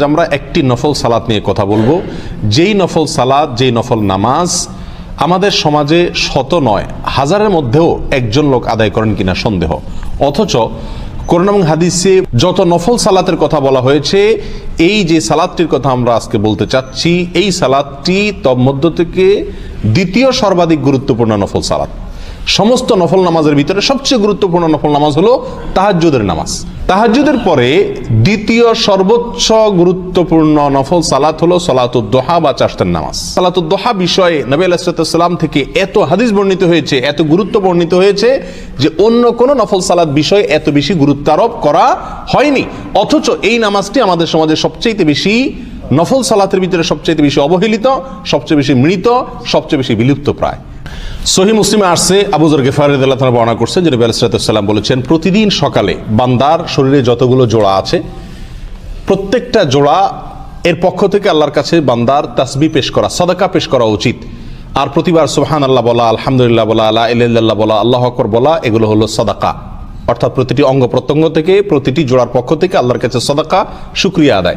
আজ আমরা একটি নফল সালাত নিয়ে কথা বলব। যেই নফল সালাত, যেই নফল নামাজ আমাদের সমাজে শত নয়, হাজারের মধ্যেও একজন লোক আদায় করেন কিনা সন্দেহ। অথচ কোরআন এবং হাদিসে যত নফল সালাতের কথা বলা হয়েছে, এই যে সালাদটির কথা আমরা আজকে বলতে চাচ্ছি, এই সালাদটি তন্মধ্য থেকে দ্বিতীয় সর্বাধিক গুরুত্বপূর্ণ নফল সালাত। সমস্ত নফল নামাজের ভিতরে সবচেয়ে গুরুত্বপূর্ণ নফল নামাজ হলো তাহাজ্জুদের নামাজ। তাহাজ্জুদের পরে দ্বিতীয় সর্বোচ্চ গুরুত্বপূর্ণ নফল সালাত হলো সালাতুদ্দোহা বা চাষতের নামাজ। সালাতুদ্দোহা বিষয়ে নবী আলাইসালাম থেকে এত হাদিস বর্ণিত হয়েছে, এত গুরুত্ব বর্ণিত হয়েছে যে অন্য কোনো নফল সালাত বিষয়ে এত বেশি গুরুত্ব আরোপ করা হয়নি। অথচ এই নামাজটি আমাদের সমাজে সবচেয়ে বেশি নফল সালাতের ভিতরে সবচেয়ে বেশি অবহেলিত, সবচেয়ে বেশি মৃত, সবচেয়ে বেশি বিলুপ্ত প্রায় সহি মুসলিমে আসছে আবুজর গেফার বর্ণনা করছেন যে নবী আলাইসালাম বলেছেন, প্রতিদিন সকালে বান্দার শরীরে যতগুলো জোড়া আছে, প্রত্যেকটা জোড়া এর পক্ষ থেকে আল্লাহর কাছে বান্দার তাসবি পেশ করা, সদাকা পেশ করা উচিত। আর প্রতিবার সুবহান আল্লাহ বলা, আলহামদুলিল্লাহ বলা আল্লাহ ইল্লাল্লাহ বলা, আল্লাহ আকবর বলা, এগুলো হলো সদাকা। অর্থাৎ প্রতিটি অঙ্গ প্রত্যঙ্গ থেকে প্রতিটি জোড়ার পক্ষ থেকে আল্লাহর কাছে সদাকা শুক্রিয়া আদায়।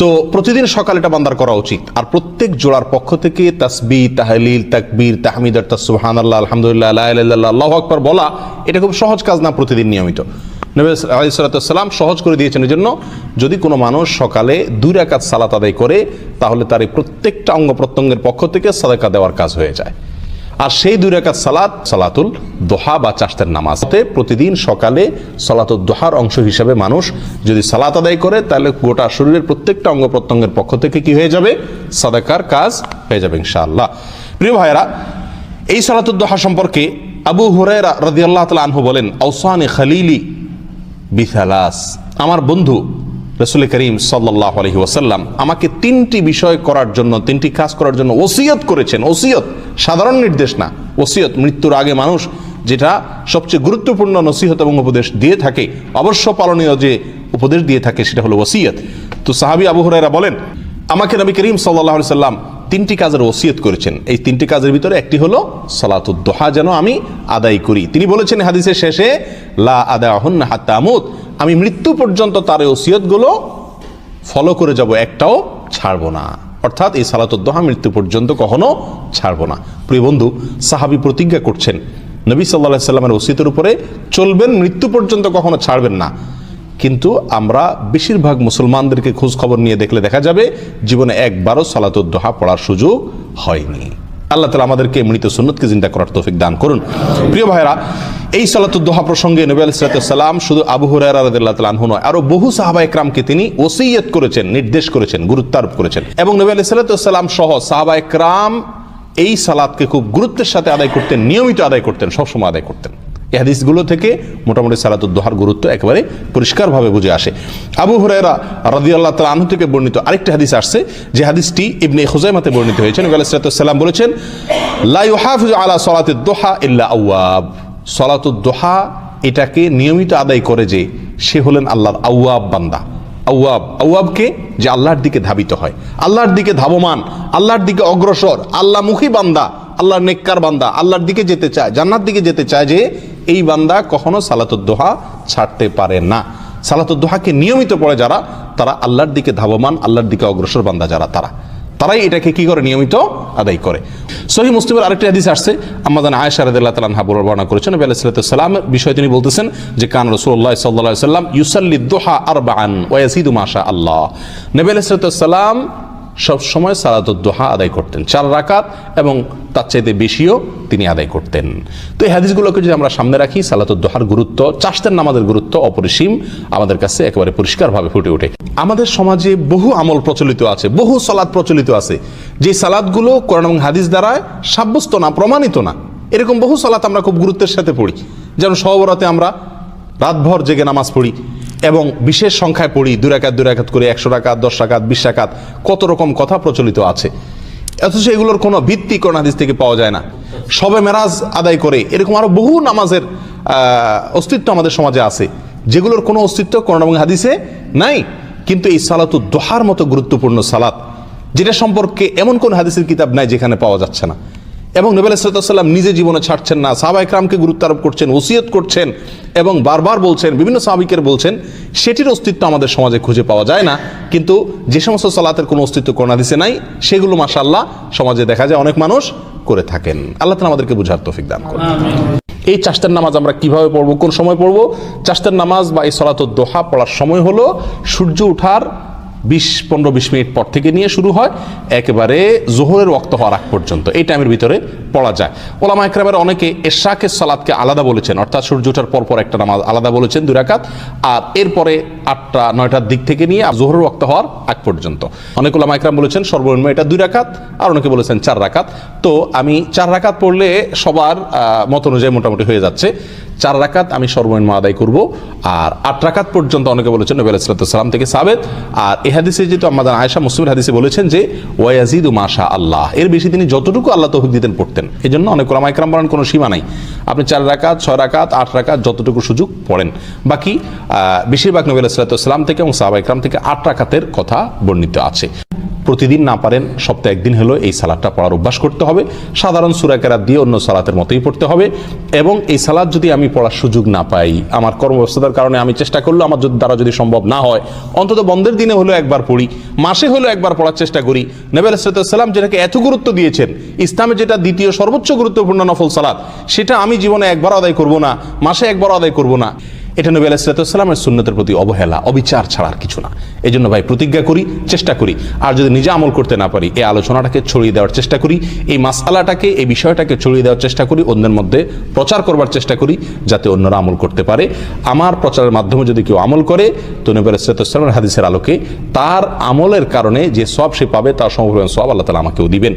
তো প্রতিদিন সকালে এটা বান্দার করা উচিত। আর প্রত্যেক জোড়ার পক্ষ থেকে তাসবি, তাহলিল, তাকবীর, তাহমিদ, অর্থাৎ সুবহান আল্লাহ আলহামদুলিল্লাহ আল্লাহ আকবর বলা, এটা খুব সহজ কাজ না প্রতিদিন নিয়মিত। নবী সহজ করে দিয়েছেন এই জন্য যদি কোনো মানুষ সকালে দুই রাকাত সালাত আদায় করে, তাহলে তার এই প্রত্যেকটা অঙ্গ প্রত্যঙ্গের পক্ষ থেকে সাদাকা দেওয়ার কাজ হয়ে যায়। আর সেই দুই রাকাত সালাত, সালাতুল দোহা বা চাষতের নামাজতে প্রতিদিন সকালে সালাতুল দোহার অংশ হিসাবে মানুষ যদি সালাত আদায় করে, তাহলে গোটা শরীরের প্রত্যেকটা অঙ্গ প্রত্যঙ্গের পক্ষ থেকে কি হয়ে যাবে? সাদাকার কাজ হয়ে যাবে ইনশাআল্লাহ। প্রিয় ভাইরা এই সালাতুল দোহা সম্পর্কে আবু হুরায়রা রাদিয়াল্লাহু তালা আনহু বলেন, আওসানে খালিলি বিথালাস আমার বন্ধু রসুল করিম সাল্লাহ আলহি ওসাল্লাম আমাকে তিনটি বিষয় করার জন্য, তিনটি কাজ করার জন্য ওসিয়ত করেছেন। ওসিয়ত সাধারণ নির্দেশ না। ওসিয়ত মৃত্যুর আগে মানুষ যেটা সবচেয়ে গুরুত্বপূর্ণ নসিহত এবং উপদেশ দিয়ে থাকে, অবশ্য পালনীয় যে উপদেশ দিয়ে থাকে সেটা হলো ওসিয়ত। তো সাহাবি আবু হরাইরা বলেন, আমাকে নবী করিম সাল্লাহ সাল্লাম তিনটি কাজের ওসিয়ত করেছেন। এই তিনটি কাজের ভিতরে একটি হলো সালাতুদ্দোহা যেন আমি আদায় করি। তিনি বলেছেন হাদিসের শেষে, লা আদা হন হাত্তামুদ আমি মৃত্যু পর্যন্ত তার এই ওসিয়তগুলো ফলো করে যাব, একটাও ছাড়বো না। অর্থাৎ এই সালাতুদ্দোহা মৃত্যু পর্যন্ত কখনো ছাড়বো না। প্রিয় বন্ধু, সাহাবি প্রতিজ্ঞা করছেন, নবী সাল্লাহ সাল্লামের ওসিয়তের উপরে চলবেন, মৃত্যু পর্যন্ত কখনো ছাড়বেন না। কিন্তু আমরা বেশিরভাগ মুসলমানদেরকে খোঁজ খবর নিয়ে দেখলে দেখা যাবে, জীবনে একবারও সালাতুদ্দোহা পড়ার সুযোগ হয়নি। আল্লাহ তালা আমাদেরকে মৃত সুন্নতকে চিন্তা করার তৌফিক দান করুন। প্রিয় ভাইরা এই সালাতুদ্দোহা প্রসঙ্গে নবী আলাইসালাম শুধু আবু তাআলা আনহু নয়, আরও বহু সাহাবা একরামকে তিনি ওসিয়ত করেছেন, নির্দেশ করেছেন গুরুত্ব আরোপ করেছেন। এবং নবী আলাইসালাম সহ সাহাবা একরাম এই সালাদকে খুব গুরুত্বের সাথে আদায় করতেন, নিয়মিত আদায় করতেন, সবসময় আদায় করতেন। এই হাদিসগুলো থেকে মোটামুটি সালাতুদ্দোহার গুরুত্ব একেবারে পরিষ্কারভাবে বুঝে আসে। আবু হুরায়রা রাদিয়াল্লাহ তাআলা আনহু থেকে বর্ণিত আরেকটি হাদিস আসছে, যে হাদিসটি ইবনে খুজাইমাতে বর্ণিত হয়েছে। নবী সালাম বলেছেন, লা ইউহাফিজু আলা সালাতিদ দোহা ইল্লা আওয়াব সালাতুদ্দোহা এটাকে নিয়মিত আদায় করে যে সে হলেন আল্লাহর আউয়াব বান্দা। আউয়াব, আউয়াবকে যে আল্লাহর দিকে ধাবিত হয়। আল্লাহর দিকে ধাবমান, আল্লাহর দিকে অগ্রসর, আল্লাহমুখী বান্দা, আল্লাহর নেককার বান্দা, আল্লাহর দিকে যেতে চায় জান্নার দিকে যেতে চায় যে এই বান্দা কখনো সালাতুদ্দোহা ছাড়তে পারে না। সালাতুদ্দোহাকে নিয়মিত পড়ে যারা, তারা আল্লাহর দিকে ধাবমান, আল্লাহর দিকে অগ্রসর বান্দা যারা, তারা। তারাই এটাকে কি করে? নিয়মিত আদায় করে। সহি মুসলিমের আরেকটি হাদিস আসছে আমাদান আয়েশা রাদিয়াল্লাহু তাআলা আনহা বর্ণনা করেছেন। আলাইহিস সালামের বিষয়ে তিনি বলতেছেন যে, কান রসুল্লাহ আলাইহি সাল্লাম ইউসাল্লি দুহা আরবাআন ওয়া ইয়াজিদু মাশা আল্লাহ নবী আলাইহিস সালাম সব সময় সালাতুদ দোহা আদায় করতেন। চার রাকাত এবং তার চাইতে বেশিও তিনি আদায় করতেন। তো এই হাদিসগুলোকে যদি আমরা সামনে রাখি সালাতুদ দোহার গুরুত্ব চাষতের নামাজের গুরুত্ব অপরিসীম, আমাদের কাছে একেবারে পরিষ্কারভাবে ফুটে ওঠে। আমাদের সমাজে বহু আমল প্রচলিত আছে, বহু সালাদ প্রচলিত আছে। যে সালাদগুলো কোরআন এবং হাদিস দ্বারা সাব্যস্ত না, প্রমাণিত না, এরকম বহু সালাত আমরা খুব গুরুত্বের সাথে পড়ি। যেমন সহবরাতে আমরা রাতভর জেগে নামাজ পড়ি। এবং বিশেষ সংখ্যায় পড়ি দুই রাকাত দুই রাকাত করে, একশো রাকাত, দশ রাকাত, বিশ রাকাত, কত রকম কথা প্রচলিত আছে। অথচ এগুলোর কোনো ভিত্তি কোন হাদিস থেকে পাওয়া যায় না। সবে মেরাজ আদায় করে এরকম আরও বহু নামাজের অস্তিত্ব আমাদের সমাজে আছে, যেগুলোর কোনো অস্তিত্ব কোরআন এবং হাদিসে নাই। কিন্তু এই সালাতু দোহার মতো গুরুত্বপূর্ণ সালাত, যেটা সম্পর্কে এমন কোন হাদিসের কিতাব নাই যেখানে পাওয়া যাচ্ছে না। এবং নবী সাল্লাম নিজে জীবনে ছাড়ছেন না। সাহাবা ইকরামকে গুরুত্ব আরোপ করছেন ওসিয়ত করছেন এবং বারবার বলছেন বিভিন্ন সাহাবিকের বলছেন সেটির অস্তিত্ব আমাদের সমাজে খুঁজে পাওয়া যায় না। কিন্তু যে সমস্ত সালাতের কোনো অস্তিত্ব করোনা দিছে নাই সেগুলো মাসাল্লাহ সমাজে দেখা যায় অনেক মানুষ করে থাকেন। আল্লাহ তালা আমাদেরকে বুঝার তৌফিক দান করুন। এই চাষতের নামাজ আমরা কীভাবে পড়ব কোন সময় পড়ব? চাষতের নামাজ বা এই সলাত দোহা পড়ার সময় হলো সূর্য ওঠার বিশ, পনেরো, বিশ মিনিট পর থেকে নিয়ে শুরু হয়। একেবারে জোহরের ওক্ত হওয়ার আগ পর্যন্ত। এই টাইমের ভিতরে পড়া যায়। ওলামা একরামের অনেকে এশাকের সালাদকে আলাদা বলেছেন, অর্থাৎ সূর্য ওঠার পর পর একটা নামাজ আলাদা বলেছেন দুই রাকাত। আর এরপরে আটটা, নয়টার দিক থেকে নিয়ে আর জোহরের ওক্ত হওয়ার আগ পর্যন্ত। অনেক ওলামা একরাম বলেছেন, সর্বনিম্ন এটা দুই রাকাত, আর অনেকে বলেছেন চার রাকাত। তো আমি চার রাকাত পড়লে সবার মত অনুযায়ী মোটামুটি হয়ে যাচ্ছে। চার রাকাত আমি সর্বনিম্ন আদায় করব। আর আট রাকাত পর্যন্ত অনেকে বলেছেন নবী আলাইসালাম থেকে সাবেত। আর হাদিসে যেহেতু আমাদের আয়সা মুসলিমের হাদিসে বলেছেন যে ওয়াজিদ মাশা আল্লাহ এর বেশি তিনি যতটুকু আল্লাহ তৌফিক দিতেন পড়তেন। এই জন্য অনেক ওলামা একরাম বলেন কোনো সীমা নাই। আপনি চার রাকাত, ছয় রাকাত, আট রাকাত যতটুকু সুযোগ পড়েন। বাকি বেশিরভাগ নবী আলাইসালাম থেকে এবং সাহাবা ইকরাম থেকে আট রাকাতের কথা বর্ণিত আছে। প্রতিদিন না পারেন, সপ্তাহে একদিন হলো এই সালাদটা পড়ার অভ্যাস করতে হবে। সাধারণ সুরাকেরাত দিয়ে অন্য সালাতের মতোই পড়তে হবে এবং এই সালাদ যদি আমি পড়ার সুযোগ না পাই, আমার কর্মব্যস্ততার কারণে আমি চেষ্টা করলেও আমার যদি দ্বারা যদি সম্ভব না হয়, অন্তত বন্ধের দিনে হলেও একবার পড়ি, মাসে হলেও একবার পড়ার চেষ্টা করি। নবী আলাইসালাম যেটাকে এত গুরুত্ব দিয়েছেন, ইসলামে যেটা দ্বিতীয় সর্বোচ্চ গুরুত্বপূর্ণ নফল সালাদ, সেটা আমি জীবনে একবার আদায় করব না, মাসে একবার আদায় করব না। এটা নবী আলাইসালামের সুন্নতের প্রতি অবহেলা, অবিচার ছাড়ার কিছু না। এই জন্য ভাই প্রতিজ্ঞা করি, চেষ্টা করি। আর যদি নিজে আমল করতে না পারি, এই আলোচনাটাকে ছড়িয়ে দেওয়ার চেষ্টা করি, এই মাসালাটাকে এই বিষয়টাকে ছড়িয়ে দেওয়ার চেষ্টা করি, অন্যের মধ্যে প্রচার করবার চেষ্টা করি, যাতে অন্যরা আমল করতে পারে। আমার প্রচারের মাধ্যমে যদি কেউ আমল করে, তো নবীর আলাইসালামের হাদিসের আলোকে তার আমলের কারণে যে সব সে পাবে, তার সমপরিমাণ সব আল্লাহ তালা আমাকেও দিবেন।